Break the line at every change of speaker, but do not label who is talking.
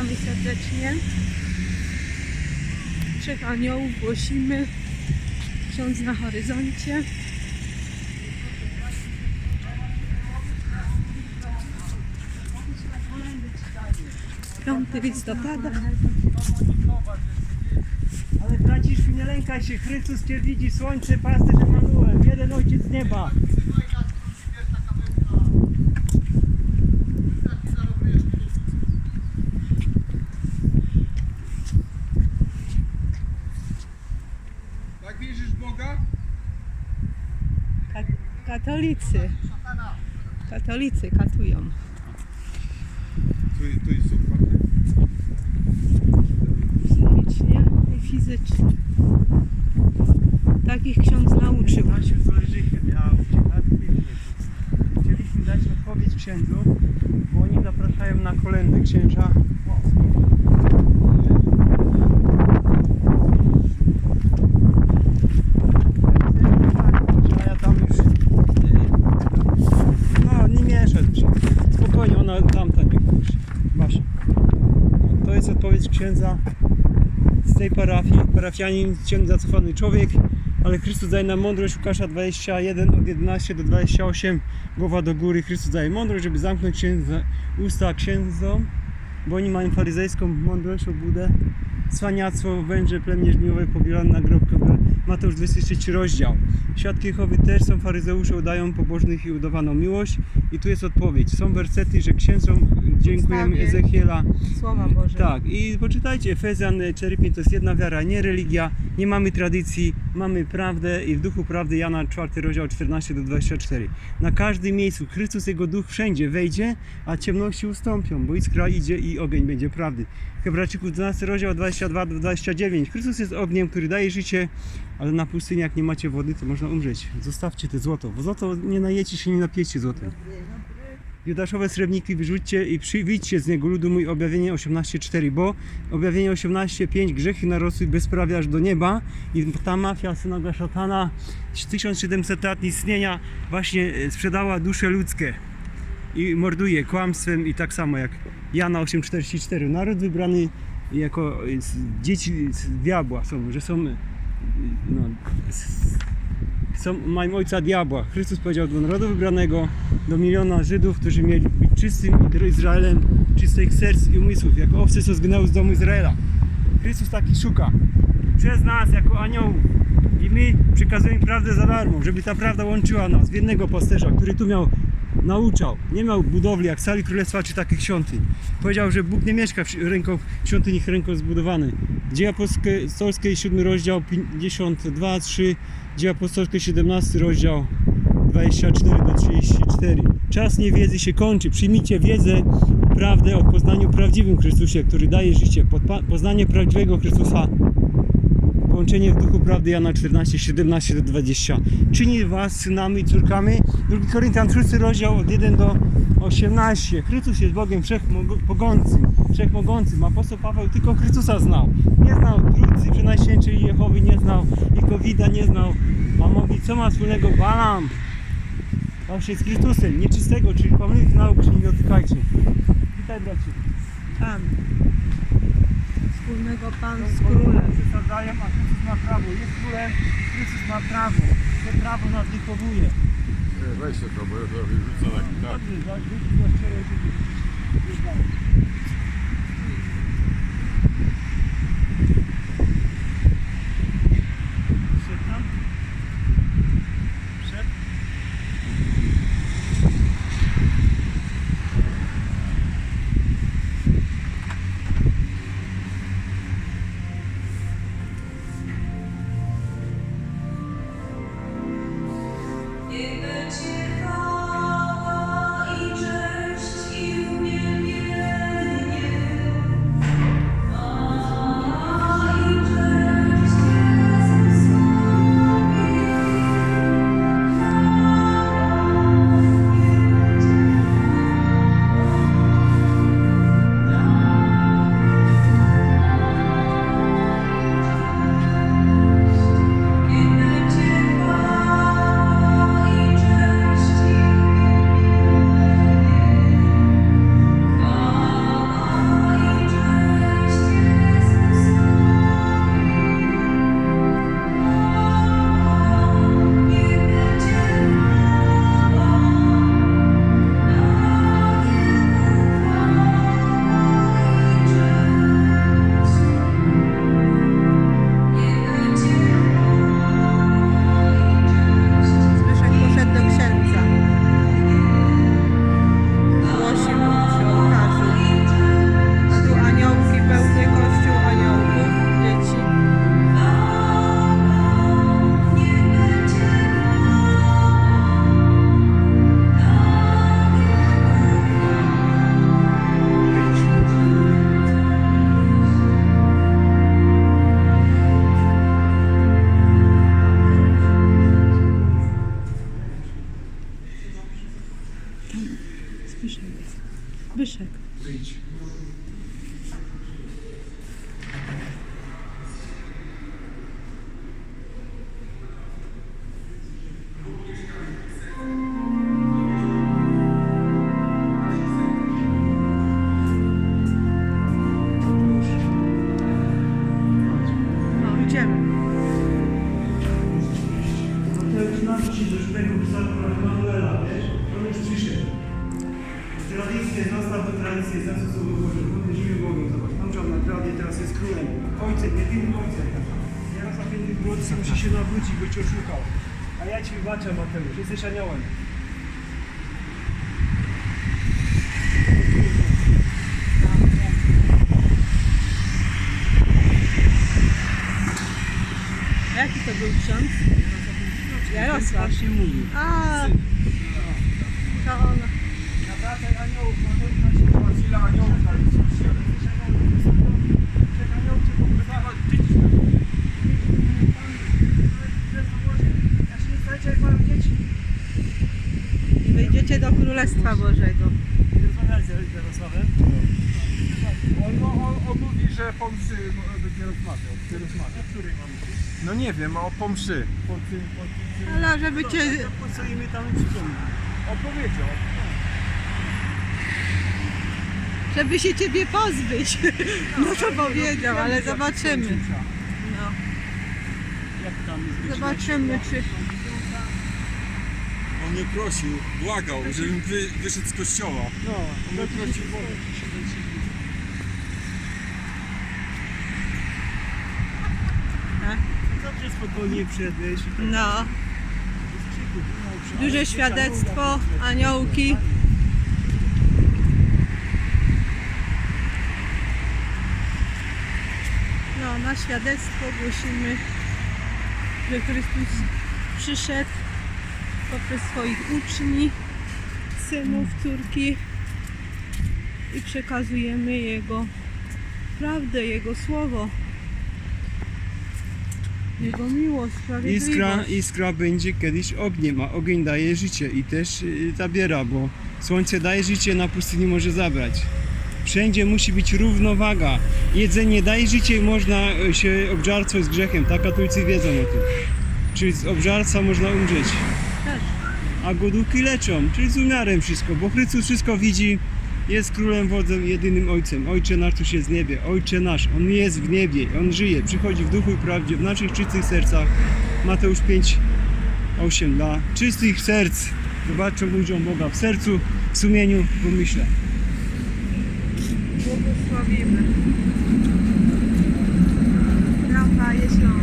Witamy serdecznie. Trzech aniołów głosimy. Ksiądz na horyzoncie. Piąty listopada.
Ale braciszku, nie lękaj się, Chrystus Cię widzi, słońce, pasterz Emanuel, jeden Ojciec z nieba.
Tak wierzysz w Boga?
Ka- katolicy. Katolicy katują.
To, to jest otwarte?
Psychicznie i fizycznie. Takich ksiądz nauczył.
Właśnie z Olejżychem, ja ciekawy Chcieliśmy dać odpowiedź księdzu, bo oni zapraszają na kolendy księża. Ja tam już no nie mieszać spokojnie, ona tamta nie puści. Basia. No, To jest odpowiedź księdza z tej parafii. Parafianin, ciągle zacofany człowiek, ale Chrystus daje nam mądrość. Łukasza 21 od 11 do 28 głowa do góry. Chrystus daje mądrość, żeby zamknąć księdza, usta księdzom, bo oni mają faryzejską mądrość, obłudę, cwaniactwo, węże, plemię żmijowe, pobielane na grobkę. Mateusz 23 rozdział. Świadki Jehowy też są faryzeusze, udają pobożnych i udawaną miłość. I tu jest odpowiedź. Są wersety, że księdzom dziękujemy. Ezechiela.
Słowa Boże.
Tak, i poczytajcie Efezjan 4.5 to jest jedna wiara, nie religia, nie mamy tradycji, mamy prawdę i w duchu prawdy Jana 4 rozdział 14 do 24. Na każdym miejscu Chrystus Jego duch wszędzie wejdzie, a ciemności ustąpią, bo iskra idzie i ogień będzie prawdy. Hebrajczyków 12 rozdział 22 do 29. Chrystus jest ogniem, który daje życie, ale na pustyni jak nie macie wody, to można umrzeć. Zostawcie te złoto, bo złoto nie najecie się, nie napijecie złotem. Judaszowe srebrniki wyrzućcie i przyjdźcie z niego ludu mój objawienie 18.4, bo objawienie 18.5 grzechy narosły bezprawia aż do nieba i ta mafia synaga szatana 1700 lat istnienia właśnie e, sprzedała dusze ludzkie i morduje kłamstwem i tak samo jak Jana 8.44 naród wybrany jako e, dzieci diabła są, że są e, no, są, mają ojca diabła. Chrystus powiedział do narodu wybranego, do miliona Żydów, którzy mieli być czystym Izraelem, czystych serc i umysłów, jako owce, co zgnęły z domu Izraela. Chrystus taki szuka. Przez nas, jako aniołów. I my przekazujemy prawdę za darmo, żeby ta prawda łączyła nas w jednego pasterza, który tu miał, nauczał. Nie miał budowli jak sali królestwa czy takich świątyń. Powiedział, że Bóg nie mieszka w ręką, w świątyni ręką zbudowanej. Dzieje apostolskie, 7 rozdział, 52, 3, Dzieje apostolskie, 17 rozdział, 24 do 34. Czas niewiedzy się kończy. Przyjmijcie wiedzę, prawdę o poznaniu prawdziwym Chrystusie, który daje życie. Poznanie prawdziwego Chrystusa Połączenie w duchu prawdy Jana 14, 17 do 20. Czyni was synami i córkami. 2 Koryntian 6 rozdział od 1 do 18. Chrystus jest Bogiem wszechpogącym, wszechmogącym. Apostoł Paweł tylko Chrystusa znał. Nie znał Trójcy Przenajświętszej Jehowy, nie znał i Covida nie znał. A mówi, co ma wspólnego Balam? Właśnie z Chrystusem, nieczystego, czyli kłamliwych nauk się nie dotykajcie. Witaj bracie.
Pan. Wspólnego Pan z królem.
Przesadzają, a Chrystus ma prawo. Jest królem, Chrystus ma prawo. To prawo nas wychowuje.
Weź się to, bo ja to wyrzucę na tak.
Dobrze, zaś
Idziemy.
Do żywego psalmu Emanuela, wiesz? On już przyszedł. Tradycję został do tradycji, zawsze słowo Boże, budy żyje Bogiem, zobacz, tam żadna tradycja, teraz jest królem, ojcem, jedynym ojcem. Na pięknych młodcy musi się nawrócić, bo cię oszukał. A ja ci wybaczam, Mateusz, jesteś aniołem.
Jaki to był ksiądz? Jarosław.
Właśnie mówił.
A, to ona.
Aniołów, na się ile aniołów na się nie znajdzie, jak mają dzieci.
I wejdziecie do Królestwa Bożego.
Rozmawiać z Jarosławem?
On, on, on mówi, że po mszy no, będzie rozmawiał. Będzie rozmawiał. Której mam No nie wiem, o po mszy. Po tym, po tym,
Ale żeby cię...
Po co im tam przypomnę?
opowiedział.
Żeby się ciebie pozbyć. No to powiedział, ale zobaczymy. No,
Jak tam jest
zobaczymy czy...
On mnie prosił, błagał, żebym wy, wyszedł z kościoła.
No,
On mnie prosił,
Spokojnie wszedłeś.
No, duże świadectwo, aniołki. No, na świadectwo głosimy, że Chrystus przyszedł poprzez swoich uczni, synów, córki i przekazujemy Jego prawdę, Jego słowo, Jego miłość, sprawiedliwość.
Iskra, iskra będzie kiedyś ogniem, a ogień daje życie i też y, zabiera, bo słońce daje życie, na pustyni może zabrać. Wszędzie musi być równowaga. Jedzenie daje życie i można y, się obżarcać z grzechem. Tak katolicy wiedzą o tym. Czyli z obżarca można umrzeć. A głodówki leczą, czyli z umiarem wszystko, bo Chrystus wszystko widzi, jest królem, wodzem, jedynym ojcem. Ojcze nasz, któryś jest w niebie. Ojcze nasz, on jest w niebie, on żyje, przychodzi w duchu i prawdzie, w naszych czystych sercach. Mateusz 5, 8 dla czystych serc. Zobaczą ludziom Boga w sercu, w sumieniu, w umyśle.
Błogosławimy. Brata Jeziora.